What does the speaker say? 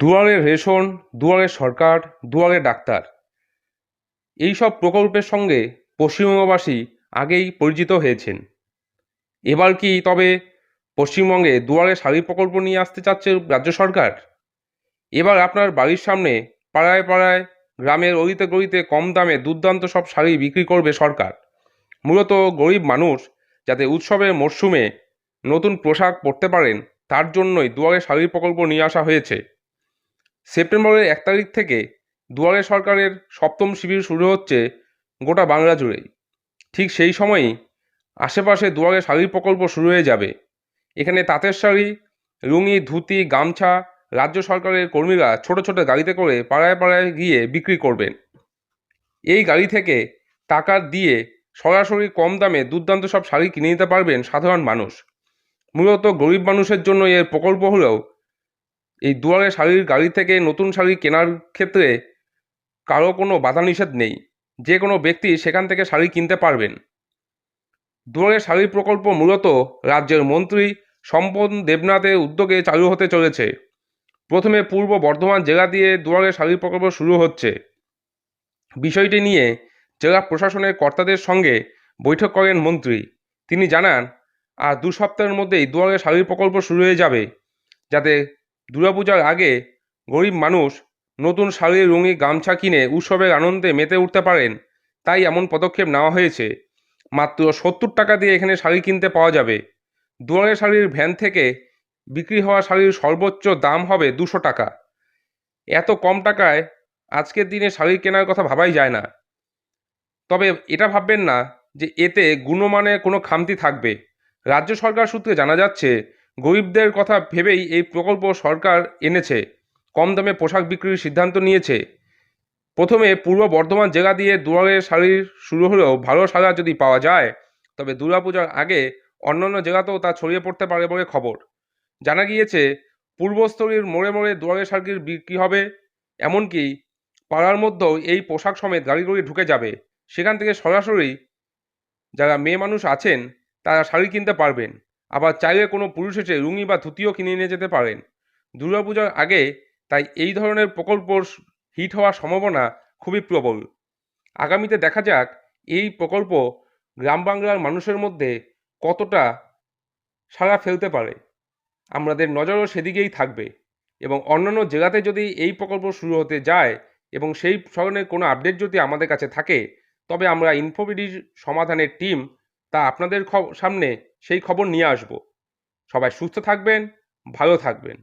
দুয়ারে রেশন, দুয়ারে সরকার, দুয়ারে ডাক্তার। এই সব প্রকল্পের সঙ্গে পশ্চিমবঙ্গবাসী আগেই পরিচিত হয়েছেন। এবার কি তবে পশ্চিমবঙ্গে দুয়ারে শাড়ি প্রকল্প নিয়ে আসতে চাচ্ছে রাজ্য সরকার? এবার আপনার বাড়ির সামনে পাড়ায় পাড়ায়, গ্রামের অলিতে গলিতে কম দামে দুর্দান্ত সব শাড়ি বিক্রি করবে সরকার। মূলত গরিব মানুষ যাতে উৎসবের মরশুমে নতুন পোশাক পরতে পারেন, তার জন্যই দুয়ারে শাড়ি প্রকল্প নিয়ে আসা হয়েছে। সেপ্টেম্বরের এক তারিখ থেকে দুয়ারে সরকারের সপ্তম শিবির শুরু হচ্ছে গোটা বাংলা জুড়েই। ঠিক সেই সময়ই আশেপাশে দুয়ারে শাড়ি প্রকল্প শুরু হয়ে যাবে। এখানে তাঁতের শাড়ি, লুঙ্গি, ধুতি, গামছা রাজ্য সরকারের কর্মীরা ছোট ছোট গাড়িতে করে পাড়ায় পাড়ায় গিয়ে বিক্রি করবেন। এই গাড়ি থেকে টাকা দিয়ে সরাসরি কম দামে দুর্দান্ত সব শাড়ি কিনে নিতে পারবেন সাধারণ মানুষ। মূলত গরিব মানুষের জন্য এর প্রকল্প হলেও এই দুয়ারে শাড়ির গাড়ি থেকে নতুন শাড়ি কেনার ক্ষেত্রে কারও কোনো বাধা নিষেধ নেই। যে কোনো ব্যক্তি সেখান থেকে শাড়ি কিনতে পারবেন। দুয়ারে শাড়ি প্রকল্প মূলত রাজ্যের মন্ত্রী সম্পদ দেবনাথের উদ্যোগে চালু হতে চলেছে। প্রথমে পূর্ব বর্ধমান জেলা দিয়ে দুয়ারে শাড়ি প্রকল্প শুরু হচ্ছে। বিষয়টি নিয়ে জেলা প্রশাসনের কর্তাদের সঙ্গে বৈঠক করেন মন্ত্রী। তিনি জানান আর দু সপ্তাহের মধ্যেই দুয়ারে শাড়ি প্রকল্প শুরু হয়ে যাবে। যাতে দুর্গাপূজার আগে গরিব মানুষ নতুন শাড়ি রঙি গামছা কিনে উৎসবের আনন্দে মেতে উঠতে পারেন, তাই এমন পদক্ষেপ নেওয়া হয়েছে। মাত্র সত্তর টাকা দিয়ে এখানে শাড়ি কিনতে পাওয়া যাবে। দুয়ারে শাড়ির ভ্যান থেকে বিক্রি হওয়া শাড়ির সর্বোচ্চ দাম হবে দুশো টাকা। এত কম টাকায় আজকের দিনে শাড়ি কেনার কথা ভাবাই যায় না। তবে এটা ভাববেন না যে এতে গুণমানের কোনো খামতি থাকবে। রাজ্য সরকার সূত্রে জানা যাচ্ছে গরিবদের কথা ভেবেই এই প্রকল্প সরকার এনেছে। কম দামে পোশাক বিক্রির সিদ্ধান্ত নিয়েছে। প্রথমে পূর্ব বর্ধমান জেলা দিয়ে দুয়ারে শাড়ির শুরু হলেও ভালো শাড়া যদি পাওয়া যায়, তবে দুর্গাপূজার আগে অন্যান্য জেলাতেও তা ছড়িয়ে পড়তে পারে বলে খবর। জানা গিয়েছে, পূর্বস্থলীর মোড়ে মোড়ে দুয়ারে শাড়ির বিক্রি হবে, এমনকি পাড়ার মধ্যেও এই পোশাক সমেত গাড়িগুলি ঢুকে যাবে। সেখান থেকে সরাসরি যারা মেয়ে মানুষ আছেন, তারা শাড়ি কিনতে পারবেন। আবার চাইলে কোনো পুরুষ এসে রুঙি বা ধুতিও কিনে নিয়ে যেতে পারেন। দুর্গাপূজার আগে তাই এই ধরনের প্রকল্প হিট হওয়ার সম্ভাবনা খুবই প্রবল। আগামীতে দেখা যাক এই প্রকল্প গ্রাম বাংলার মানুষের মধ্যে কতটা সাড়া ফেলতে পারে। আমাদের নজরও সেদিকেই থাকবে এবং অন্যান্য জেলাতে যদি এই প্রকল্প শুরু হতে যায় এবং সেই ধরনের কোনো আপডেট যদি আমাদের কাছে থাকে, তবে আমরা ইনফোবিডির সমাধানের টিম তা আপনাদের সামনে সেই খবর নিয়ে আসব। সবাই সুস্থ থাকবেন ভালো থাকবেন।